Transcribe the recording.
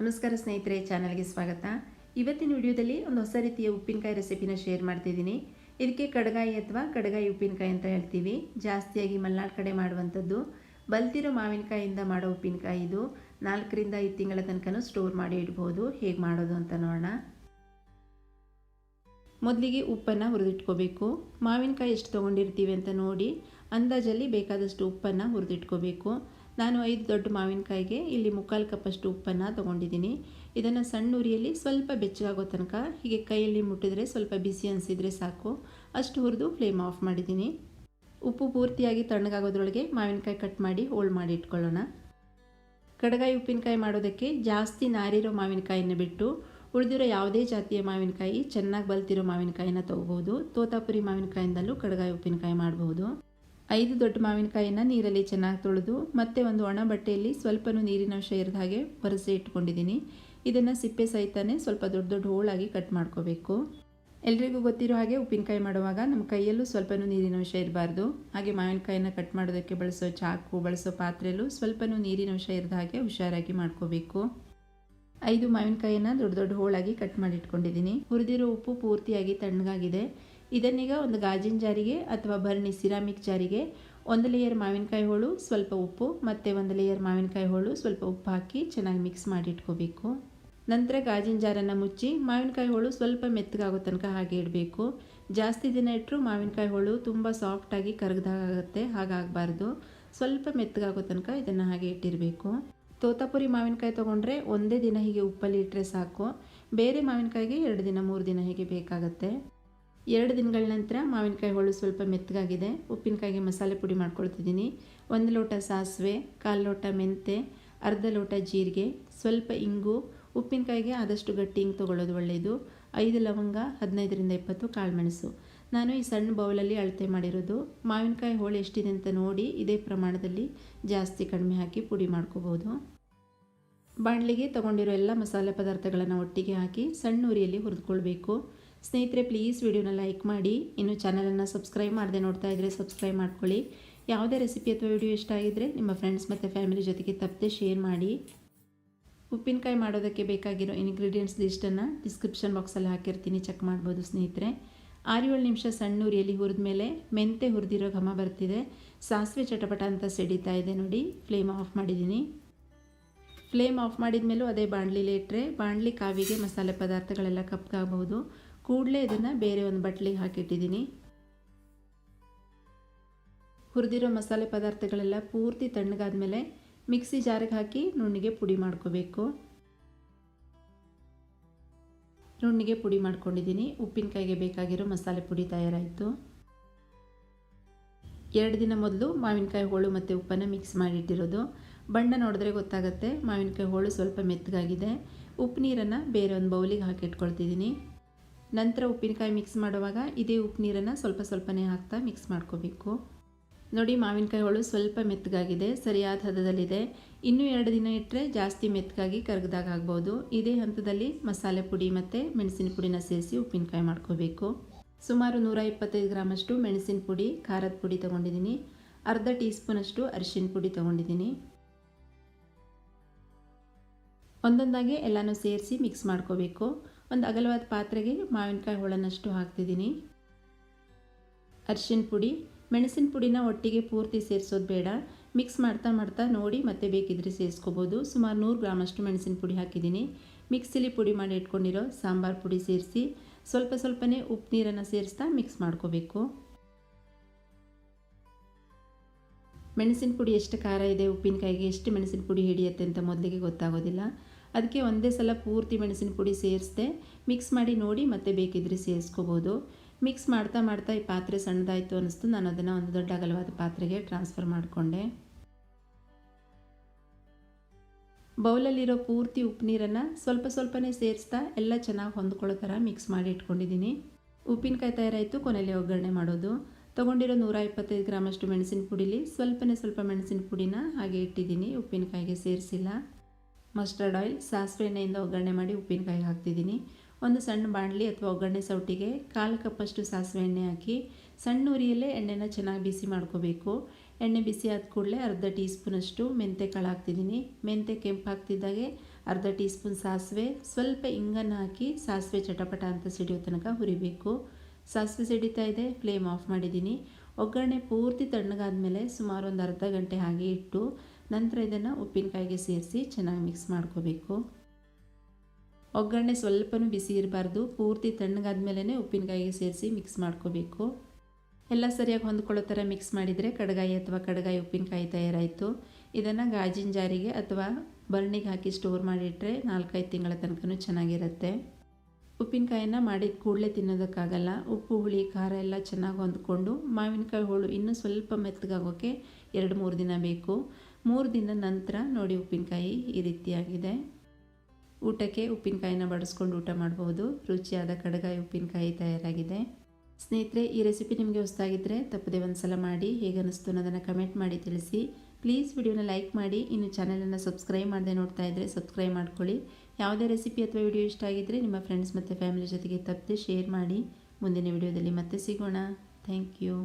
ನಮಸ್ಕಾರ ಸ್ನೇಹಿತರೆ, ಚಾನಲ್ಗೆ ಸ್ವಾಗತ. ಇವತ್ತಿನ ವಿಡಿಯೋದಲ್ಲಿ ಒಂದು ಹೊಸ ರೀತಿಯ ಉಪ್ಪಿನಕಾಯಿ ರೆಸಿಪಿನ ಶೇರ್ ಮಾಡ್ತಿದ್ದೀನಿ. ಇದಕ್ಕೆ ಕಡಗಾಯಿ ಅಥವಾ ಕಡಗಾಯಿ ಉಪ್ಪಿನಕಾಯಿ ಅಂತ ಹೇಳ್ತೀವಿ. ಜಾಸ್ತಿಯಾಗಿ ಮಲ್ನಾಡ್ ಕಡೆ ಮಾಡುವಂಥದ್ದು. ಬಲ್ತಿರೋ ಮಾವಿನಕಾಯಿಯಿಂದ ಮಾಡೋ ಉಪ್ಪಿನಕಾಯಿ ಇದು. ನಾಲ್ಕರಿಂದ ಐದು ತಿಂಗಳ ತನಕ ಸ್ಟೋರ್ ಮಾಡಿ ಇಡ್ಬೋದು. ಹೇಗೆ ಮಾಡೋದು ಅಂತ ನೋಡೋಣ. ಮೊದಲಿಗೆ ಉಪ್ಪನ್ನು ಹುರಿದಿಟ್ಕೋಬೇಕು. ಮಾವಿನಕಾಯಿ ಎಷ್ಟು ತೊಗೊಂಡಿರ್ತೀವಿ ಅಂತ ನೋಡಿ, ಅಂದಾಜಲ್ಲಿ ಬೇಕಾದಷ್ಟು ಉಪ್ಪನ್ನು ಹುರಿದಿಟ್ಕೋಬೇಕು. ನಾನು ಐದು ದೊಡ್ಡ ಮಾವಿನಕಾಯಿಗೆ ಇಲ್ಲಿ ಮುಕ್ಕಾಲು ಕಪ್ಪಷ್ಟು ಉಪ್ಪನ್ನು ತೊಗೊಂಡಿದ್ದೀನಿ. ಇದನ್ನು ಸಣ್ಣ ಉರಿಯಲ್ಲಿ ಸ್ವಲ್ಪ ಬೆಚ್ಚಗಾಗೋ ತನಕ ಹೀಗೆ ಕೈಯಲ್ಲಿ ಮುಟ್ಟಿದರೆ ಸ್ವಲ್ಪ ಬಿಸಿ ಅನಿಸಿದರೆ ಸಾಕು. ಅಷ್ಟು ಹುರಿದು ಫ್ಲೇಮ್ ಆಫ್ ಮಾಡಿದ್ದೀನಿ. ಉಪ್ಪು ಪೂರ್ತಿಯಾಗಿ ತಣ್ಣಗಾಗೋದ್ರೊಳಗೆ ಮಾವಿನಕಾಯಿ ಕಟ್ ಮಾಡಿ ಹೋಳು ಮಾಡಿ ಇಟ್ಕೊಳ್ಳೋಣ. ಕಡಗಾಯಿ ಉಪ್ಪಿನಕಾಯಿ ಮಾಡೋದಕ್ಕೆ ಜಾಸ್ತಿ ನಾರಿರೋ ಮಾವಿನಕಾಯಿನ ಬಿಟ್ಟು ಉಳಿದಿರೋ ಯಾವುದೇ ಜಾತಿಯ ಮಾವಿನಕಾಯಿ ಚೆನ್ನಾಗಿ ಬಲ್ತಿರೋ ಮಾವಿನಕಾಯಿನ ತೊಗೋಬೋದು ತೋತಾಪುರಿ ಮಾವಿನಕಾಯಿಂದಲೂ ಕಡಗಾಯಿ ಉಪ್ಪಿನಕಾಯಿ ಮಾಡಬಹುದು. ಐದು ದೊಡ್ಡ ಮಾವಿನಕಾಯಿನ ನೀರಲ್ಲಿ ಚೆನ್ನಾಗಿ ತೊಳೆದು, ಮತ್ತೆ ಒಂದು ಒಣ ಬಟ್ಟೆಯಲ್ಲಿ ಸ್ವಲ್ಪನೂ ನೀರಿನಂಶ ಇರದ ಹಾಗೆ ಒರೆಸಿ ಇಟ್ಕೊಂಡಿದ್ದೀನಿ. ಇದನ್ನು ಸಿಪ್ಪೆ ಸಹಿತಾನೆ ಸ್ವಲ್ಪ ದೊಡ್ಡ ದೊಡ್ಡ ಹೋಳಾಗಿ ಕಟ್ ಮಾಡ್ಕೋಬೇಕು. ಎಲ್ರಿಗೂ ಗೊತ್ತಿರೋ ಹಾಗೆ ಉಪ್ಪಿನಕಾಯಿ ಮಾಡುವಾಗ ನಮ್ಮ ಕೈಯಲ್ಲೂ ಸ್ವಲ್ಪನೂ ನೀರಿನಂಶ ಇರಬಾರ್ದು. ಹಾಗೆ ಮಾವಿನಕಾಯಿನ ಕಟ್ ಮಾಡೋದಕ್ಕೆ ಬಳಸೋ ಚಾಕು, ಬಳಸೋ ಪಾತ್ರೆಯಲ್ಲೂ ಸ್ವಲ್ಪನೂ ನೀರಿನಂಶ ಇರದ ಹಾಗೆ ಹುಷಾರಾಗಿ ಮಾಡ್ಕೋಬೇಕು. ಐದು ಮಾವಿನಕಾಯಿನ ದೊಡ್ಡ ದೊಡ್ಡ ಹೋಳಾಗಿ ಕಟ್ ಮಾಡಿ ಇಟ್ಕೊಂಡಿದ್ದೀನಿ. ಹುರಿದಿರೋ ಉಪ್ಪು ಪೂರ್ತಿಯಾಗಿ ತಣ್ಣಗಾಗಿದೆ. ಇದನ್ನೀಗ ಒಂದು ಗಾಜಿನ ಜಾರಿಗೆ ಅಥವಾ ಭರಣಿ ಸಿರಾಮಿಕ್ ಜಾರಿಗೆ ಒಂದು ಲೇಯರ್ ಮಾವಿನಕಾಯಿ ಹೋಳು, ಸ್ವಲ್ಪ ಉಪ್ಪು ಮತ್ತು ಒಂದು ಲೇಯರ್ ಮಾವಿನಕಾಯಿ ಹೋಳು, ಸ್ವಲ್ಪ ಉಪ್ಪು ಹಾಕಿ ಚೆನ್ನಾಗಿ ಮಿಕ್ಸ್ ಮಾಡಿ ಇಟ್ಕೋಬೇಕು. ನಂತರ ಗಾಜಿನ ಜಾರನ್ನು ಮುಚ್ಚಿ ಮಾವಿನಕಾಯಿ ಹೋಳು ಸ್ವಲ್ಪ ಮೆತ್ತಗಾಗೋ ತನಕ ಹಾಗೆ ಇಡಬೇಕು. ಜಾಸ್ತಿ ದಿನ ಇಟ್ಟರು ಮಾವಿನಕಾಯಿ ಹೋಳು ತುಂಬ ಸಾಫ್ಟಾಗಿ ಕರಗ್ದಾಗುತ್ತೆ, ಹಾಗಾಗಬಾರ್ದು. ಸ್ವಲ್ಪ ಮೆತ್ತಗಾಗೋ ತನಕ ಇದನ್ನು ಹಾಗೆ ಇಟ್ಟಿರಬೇಕು. ತೋತಾಪುರಿ ಮಾವಿನಕಾಯಿ ತೊಗೊಂಡ್ರೆ ಒಂದೇ ದಿನ ಹೀಗೆ ಉಪ್ಪಲ್ಲಿ ಇಟ್ಟರೆ ಸಾಕು. ಬೇರೆ ಮಾವಿನಕಾಯಿಗೆ ಎರಡು ದಿನ, ಮೂರು ದಿನ ಹೀಗೆ ಬೇಕಾಗುತ್ತೆ. ಎರಡು ದಿನಗಳ ನಂತರ ಮಾವಿನಕಾಯಿ ಹೋಳು ಸ್ವಲ್ಪ ಮೆತ್ತಗಾಗಿದೆ. ಉಪ್ಪಿನಕಾಯಿಗೆ ಮಸಾಲೆ ಪುಡಿ ಮಾಡ್ಕೊಳ್ತಿದ್ದೀನಿ. ಒಂದು ಲೋಟ ಸಾಸಿವೆ, ಕಾಲು ಲೋಟ ಮೆಂತೆ, ಅರ್ಧ ಲೋಟ ಜೀರಿಗೆ, ಸ್ವಲ್ಪ ಇಂಗು, ಉಪ್ಪಿನಕಾಯಿಗೆ ಆದಷ್ಟು ಗಟ್ಟಿ ಹಿಂಗೆ ತೊಗೊಳ್ಳೋದು ಒಳ್ಳೆಯದು. ಐದು ಲವಂಗ, ಹದಿನೈದರಿಂದ ಇಪ್ಪತ್ತು ಕಾಳುಮೆಣಸು. ನಾನು ಈ ಸಣ್ಣ ಬೌಲಲ್ಲಿ ಅಳತೆ ಮಾಡಿರೋದು. ಮಾವಿನಕಾಯಿ ಹೋಳು ಎಷ್ಟಿದೆ ಅಂತ ನೋಡಿ ಇದೇ ಪ್ರಮಾಣದಲ್ಲಿ ಜಾಸ್ತಿ ಕಡಿಮೆ ಹಾಕಿ ಪುಡಿ ಮಾಡ್ಕೋಬೋದು ಬಾಣಲಿಗೆ ತೊಗೊಂಡಿರೋ ಎಲ್ಲ ಮಸಾಲೆ ಪದಾರ್ಥಗಳನ್ನು ಒಟ್ಟಿಗೆ ಹಾಕಿ ಸಣ್ಣ ಉರಿಯಲ್ಲಿ ಹುರಿದುಕೊಳ್ಬೇಕು. ಸ್ನೇಹಿತರೆ ಪ್ಲೀಸ್ ವಿಡಿಯೋನ ಲೈಕ್ ಮಾಡಿ. ಇನ್ನು ಚಾನಲನ್ನು ಸಬ್ಸ್ಕ್ರೈಬ್ ಮಾಡದೆ ನೋಡ್ತಾ ಇದ್ದರೆ ಸಬ್ಸ್ಕ್ರೈಬ್ ಮಾಡ್ಕೊಳ್ಳಿ. ಯಾವುದೇ ರೆಸಿಪಿ ಅಥವಾ ವಿಡಿಯೋ ಇಷ್ಟ ಆಗಿದ್ದರೆ ನಿಮ್ಮ ಫ್ರೆಂಡ್ಸ್ ಮತ್ತು ಫ್ಯಾಮಿಲಿ ಜೊತೆಗೆ ತಪ್ಪದೆ ಶೇರ್ ಮಾಡಿ. ಉಪ್ಪಿನಕಾಯಿ ಮಾಡೋದಕ್ಕೆ ಬೇಕಾಗಿರೋ ಇನ್ಗ್ರೀಡಿಯೆಂಟ್ಸ್ ಲಿಸ್ಟನ್ನು ಡಿಸ್ಕ್ರಿಪ್ಷನ್ ಬಾಕ್ಸಲ್ಲಿ ಹಾಕಿರ್ತೀನಿ ಚೆಕ್ ಮಾಡ್ಬೋದು ಸ್ನೇಹಿತರೆ. ಆರು ಏಳು ನಿಮಿಷ ಸಣ್ಣ ಉರಿಯಲ್ಲಿ ಹುರಿದ ಮೇಲೆ ಮೆಂತೆ ಹುರಿದಿರೋ ಘಮ ಬರ್ತಿದೆ. ಸಾಸಿವೆ ಚಟಪಟ ಅಂತ ಸಿಡಿತಾ ಇದೆ ನೋಡಿ. ಫ್ಲೇಮ್ ಆಫ್ ಮಾಡಿದ್ದೀನಿ. ಫ್ಲೇಮ್ ಆಫ್ ಮಾಡಿದ ಮೇಲೂ ಅದೇ ಬಾಣಲಿಲಿ ಇಟ್ಟರೆ ಬಾಣಲಿ ಕಾವಿಗೆ ಮಸಾಲೆ ಪದಾರ್ಥಗಳೆಲ್ಲ ಕಪ್ಪಾಗಬಹುದು ಕೂಡಲೇ ಇದನ್ನು ಬೇರೆ ಒಂದು ಬಟ್ಲಿಗೆ ಹಾಕಿಟ್ಟಿದ್ದೀನಿ. ಹುರಿದಿರೋ ಮಸಾಲೆ ಪದಾರ್ಥಗಳೆಲ್ಲ ಪೂರ್ತಿ ತಣ್ಣಗಾದ ಮೇಲೆ ಮಿಕ್ಸಿ ಜಾರಿಗೆ ಹಾಕಿ ನುಣ್ಣಿಗೆ ಪುಡಿ ಮಾಡ್ಕೋಬೇಕು. ನುಣ್ಣಿಗೆ ಪುಡಿ ಮಾಡ್ಕೊಂಡಿದ್ದೀನಿ. ಉಪ್ಪಿನಕಾಯಿಗೆ ಬೇಕಾಗಿರೋ ಮಸಾಲೆ ಪುಡಿ ತಯಾರಾಯಿತು. ಎರಡು ದಿನ ಮೊದಲು ಮಾವಿನಕಾಯಿ ಹೋಳು ಮತ್ತು ಉಪ್ಪನ್ನು ಮಿಕ್ಸ್ ಮಾಡಿಟ್ಟಿರೋದು. ಬಣ್ಣ ನೋಡಿದ್ರೆ ಗೊತ್ತಾಗುತ್ತೆ ಮಾವಿನಕಾಯಿ ಹೋಳು ಸ್ವಲ್ಪ ಮೆತ್ತಗಾಗಿದೆ. ಉಪ್ಪು ನೀರನ್ನು ಬೇರೆ ಒಂದು ಬೌಲಿಗೆ ಹಾಕಿಟ್ಕೊಳ್ತಿದ್ದೀನಿ. ನಂತರ ಉಪ್ಪಿನಕಾಯಿ ಮಿಕ್ಸ್ ಮಾಡುವಾಗ ಇದೇ ಉಪ್ಪು ನೀರನ್ನು ಸ್ವಲ್ಪ ಸ್ವಲ್ಪನೇ ಹಾಕ್ತಾ ಮಿಕ್ಸ್ ಮಾಡ್ಕೋಬೇಕು. ನೋಡಿ ಮಾವಿನಕಾಯಿ ಹೋಳು ಸ್ವಲ್ಪ ಮೆತ್ತಗಾಗಿದೆ, ಸರಿಯಾದ ಹದದಲ್ಲಿದೆ. ಇನ್ನೂ ಎರಡು ದಿನ ಇಟ್ಟರೆ ಜಾಸ್ತಿ ಮೆತ್ತಗಾಗಿ ಕರಗದಾಗ ಆಗ್ಬೋದು. ಇದೇ ಹಂತದಲ್ಲಿ ಮಸಾಲೆ ಪುಡಿ ಮತ್ತು ಮೆಣಸಿನ ಪುಡಿನ ಸೇರಿಸಿ ಉಪ್ಪಿನಕಾಯಿ ಮಾಡ್ಕೋಬೇಕು. ಸುಮಾರು ನೂರ ಇಪ್ಪತ್ತೈದು ಗ್ರಾಮಷ್ಟು ಮೆಣಸಿನ ಪುಡಿ, ಖಾರದ ಪುಡಿ ತೊಗೊಂಡಿದ್ದೀನಿ. ಅರ್ಧ ಟೀ ಸ್ಪೂನಷ್ಟು ಅರಿಶಿನ ಪುಡಿ ತೊಗೊಂಡಿದ್ದೀನಿ. ಒಂದೊಂದಾಗಿ ಎಲ್ಲನೂ ಸೇರಿಸಿ ಮಿಕ್ಸ್ ಮಾಡ್ಕೋಬೇಕು. ಒಂದು ಅಗಲವಾದ ಪಾತ್ರೆಗೆ ಮಾವಿನಕಾಯಿ ಹೋಳನಷ್ಟು ಹಾಕ್ತಿದ್ದೀನಿ. ಅರಿಶಿನ ಪುಡಿ, ಮೆಣಸಿನ ಪುಡಿನ ಒಟ್ಟಿಗೆ ಪೂರ್ತಿ ಸೇರಿಸೋದು ಬೇಡ. ಮಿಕ್ಸ್ ಮಾಡ್ತಾ ಮಾಡ್ತಾ ನೋಡಿ ಮತ್ತೆ ಬೇಕಿದ್ರೆ ಸೇರಿಸ್ಕೋಬೋದು. ಸುಮಾರು ನೂರು ಗ್ರಾಮಷ್ಟು ಮೆಣಸಿನ ಪುಡಿ ಹಾಕಿದ್ದೀನಿ. ಮಿಕ್ಸಿಲಿ ಪುಡಿ ಮಾಡಿ ಇಟ್ಕೊಂಡಿರೋ ಸಾಂಬಾರು ಪುಡಿ ಸೇರಿಸಿ ಸ್ವಲ್ಪ ಸ್ವಲ್ಪನೇ ಉಪ್ಪು ನೀರನ್ನು ಸೇರಿಸ್ತಾ ಮಿಕ್ಸ್ ಮಾಡ್ಕೋಬೇಕು. ಮೆಣಸಿನ ಪುಡಿ ಎಷ್ಟು ಖಾರ ಇದೆ, ಉಪ್ಪಿನಕಾಯಿಗೆ ಎಷ್ಟು ಮೆಣಸಿನ ಪುಡಿ ಹಿಡಿಯುತ್ತೆ ಅಂತ ಮೊದಲಿಗೆ ಗೊತ್ತಾಗೋದಿಲ್ಲ. ಅದಕ್ಕೆ ಒಂದೇ ಸಲ ಪೂರ್ತಿ ಮೆಣಸಿನ ಪುಡಿ ಸೇರಿಸಿದೆ ಮಿಕ್ಸ್ ಮಾಡಿ ನೋಡಿ ಮತ್ತೆ ಬೇಕಿದ್ರೆ ಸೇರಿಸ್ಕೋಬೋದು. ಮಿಕ್ಸ್ ಮಾಡ್ತಾ ಮಾಡ್ತಾ ಈ ಪಾತ್ರೆ ಸಣ್ಣದಾಯಿತು ಅನ್ನಿಸ್ತು. ನಾನು ಅದನ್ನು ಒಂದು ದೊಡ್ಡ ಅಗಲವಾದ ಪಾತ್ರೆಗೆ ಟ್ರಾನ್ಸ್ಫರ್ ಮಾಡಿಕೊಂಡೆ. ಬೌಲಲ್ಲಿರೋ ಪೂರ್ತಿ ಉಪ್ಪು ನೀರನ್ನು ಸ್ವಲ್ಪ ಸ್ವಲ್ಪನೇ ಸೇರಿಸ್ತಾ ಎಲ್ಲ ಚೆನ್ನಾಗಿ ಹೊಂದ್ಕೊಳ್ಳೋ ಥರ ಮಿಕ್ಸ್ ಮಾಡಿ ಇಟ್ಕೊಂಡಿದ್ದೀನಿ. ಉಪ್ಪಿನಕಾಯಿ ತಯಾರಾಯಿತು ಕೊನೆಯಲ್ಲಿ ಒಗ್ಗರಣೆ ಮಾಡೋದು. ತೊಗೊಂಡಿರೋ ನೂರ ಇಪ್ಪತ್ತೈದು ಗ್ರಾಮಷ್ಟು ಮೆಣಸಿನ ಪುಡಿಲಿ ಸ್ವಲ್ಪನೇ ಸ್ವಲ್ಪ ಮೆಣಸಿನ ಪುಡಿನ ಹಾಗೆ ಇಟ್ಟಿದ್ದೀನಿ. ಉಪ್ಪಿನಕಾಯಿಗೆ ಸೇರಿಸಿಲ್ಲ. ಮಸ್ಟರ್ಡ್ ಆಯಿಲ್ ಸಾಸಿವೆ ಎಣ್ಣೆಯಿಂದ ಒಗ್ಗರಣೆ ಮಾಡಿ ಉಪ್ಪಿನಕಾಯಿ ಹಾಕ್ತಿದ್ದೀನಿ. ಒಂದು ಸಣ್ಣ ಬಾಣಲಿ ಅಥವಾ ಒಗ್ಗರಣೆ ಸೌಟಿಗೆ ಕಾಲು ಕಪ್ಪಷ್ಟು ಸಾಸಿವೆ ಎಣ್ಣೆ ಹಾಕಿ ಸಣ್ಣ ಉರಿಯಲ್ಲೇ ಎಣ್ಣೆನ ಚೆನ್ನಾಗಿ ಬಿಸಿ ಮಾಡ್ಕೋಬೇಕು. ಎಣ್ಣೆ ಬಿಸಿ ಆದ ಕೂಡಲೇ ಅರ್ಧ ಟೀ ಸ್ಪೂನಷ್ಟು ಮೆಂತೆ ಕಾಳು ಹಾಕ್ತಿದ್ದೀನಿ. ಮೆಂತೆ ಕೆಂಪು ಹಾಕ್ತಿದ್ದಾಗೆ ಅರ್ಧ ಟೀ ಸ್ಪೂನ್ ಸಾಸಿವೆ, ಸ್ವಲ್ಪ ಇಂಗನ್ನು ಹಾಕಿ ಸಾಸಿವೆ ಚಟಪಟ ಅಂತ ಸಿಡಿಯೋ ತನಕ ಹುರಿಬೇಕು. ಸಾಸಿವೆ ಸಿಡಿತಾ ಇದೆ, ಫ್ಲೇಮ್ ಆಫ್ ಮಾಡಿದ್ದೀನಿ. ಒಗ್ಗರಣೆ ಪೂರ್ತಿ ತಣ್ಣಗಾದ ಮೇಲೆ ಸುಮಾರು ಒಂದು ಅರ್ಧ ಗಂಟೆ ಹಾಗೆ ಇಟ್ಟು ನಂತರ ಇದನ್ನು ಉಪ್ಪಿನಕಾಯಿಗೆ ಸೇರಿಸಿ ಚೆನ್ನಾಗಿ ಮಿಕ್ಸ್ ಮಾಡ್ಕೋಬೇಕು. ಒಗ್ಗರಣೆ ಸ್ವಲ್ಪನೂ ಬಿಸಿ ಇರಬಾರ್ದು. ಪೂರ್ತಿ ತಣ್ಣಗಾದ ಮೇಲೇ ಉಪ್ಪಿನಕಾಯಿಗೆ ಸೇರಿಸಿ ಮಿಕ್ಸ್ ಮಾಡ್ಕೋಬೇಕು. ಎಲ್ಲ ಸರಿಯಾಗಿ ಹೊಂದ್ಕೊಳ್ಳೋ ಥರ ಮಿಕ್ಸ್ ಮಾಡಿದರೆ ಕಡಗಾಯಿ ಅಥವಾ ಕಡಗಾಯಿ ಉಪ್ಪಿನಕಾಯಿ ತಯಾರಾಯಿತು. ಇದನ್ನು ಗಾಜಿನ ಜಾರಿಗೆ ಅಥವಾ ಬರ್ಣಿಗೆ ಹಾಕಿ ಸ್ಟೋರ್ ಮಾಡಿಟ್ರೆ ನಾಲ್ಕೈದು ತಿಂಗಳ ತನಕ ಚೆನ್ನಾಗಿರುತ್ತೆ. ಉಪ್ಪಿನಕಾಯಿನ ಮಾಡಿದ ಕೂಡಲೇ ತಿನ್ನೋದಕ್ಕಾಗಲ್ಲ. ಉಪ್ಪು, ಹುಳಿ, ಖಾರ ಎಲ್ಲ ಚೆನ್ನಾಗಿ ಹೊಂದ್ಕೊಂಡು ಮಾವಿನಕಾಯಿ ಹೋಳು ಇನ್ನೂ ಸ್ವಲ್ಪ ಮೆತ್ತಗಾಗೋಕ್ಕೆ ಎರಡು ಮೂರು ದಿನ ಬೇಕು. ಮೂರು ದಿನ ನಂತರ ನೋಡಿ ಉಪ್ಪಿನಕಾಯಿ ಈ ರೀತಿಯಾಗಿದೆ. ಊಟಕ್ಕೆ ಉಪ್ಪಿನಕಾಯಿನ ಬಡಿಸ್ಕೊಂಡು ಊಟ ಮಾಡ್ಬೋದು. ರುಚಿಯಾದ ಕಡಗಾಯಿ ಉಪ್ಪಿನಕಾಯಿ ತಯಾರಾಗಿದೆ. ಸ್ನೇಹಿತರೆ, ಈ ರೆಸಿಪಿ ನಿಮಗೆ ಹೊಸ್ತಾಗಿದ್ದರೆ ತಪ್ಪದೆ ಒಂದು ಸಲ ಮಾಡಿ ಹೇಗನ್ನಿಸ್ತು ಅನ್ನೋದನ್ನು ಕಮೆಂಟ್ ಮಾಡಿ ತಿಳಿಸಿ. ಪ್ಲೀಸ್ ವಿಡಿಯೋನ ಲೈಕ್ ಮಾಡಿ. ಇನ್ನು ಚಾನಲನ್ನು ಸಬ್ಸ್ಕ್ರೈಬ್ ಮಾಡದೆ ನೋಡ್ತಾ ಇದ್ದರೆ ಸಬ್ಸ್ಕ್ರೈಬ್ ಮಾಡ್ಕೊಳ್ಳಿ. ಯಾವುದೇ ರೆಸಿಪಿ ಅಥವಾ ವಿಡಿಯೋ ಇಷ್ಟ ಆಗಿದ್ದರೆ ನಿಮ್ಮ ಫ್ರೆಂಡ್ಸ್ ಮತ್ತು ಫ್ಯಾಮಿಲಿ ಜೊತೆಗೆ ತಪ್ಪದೆ ಶೇರ್ ಮಾಡಿ. ಮುಂದಿನ ವಿಡಿಯೋದಲ್ಲಿ ಮತ್ತೆ ಸಿಗೋಣ. Thank you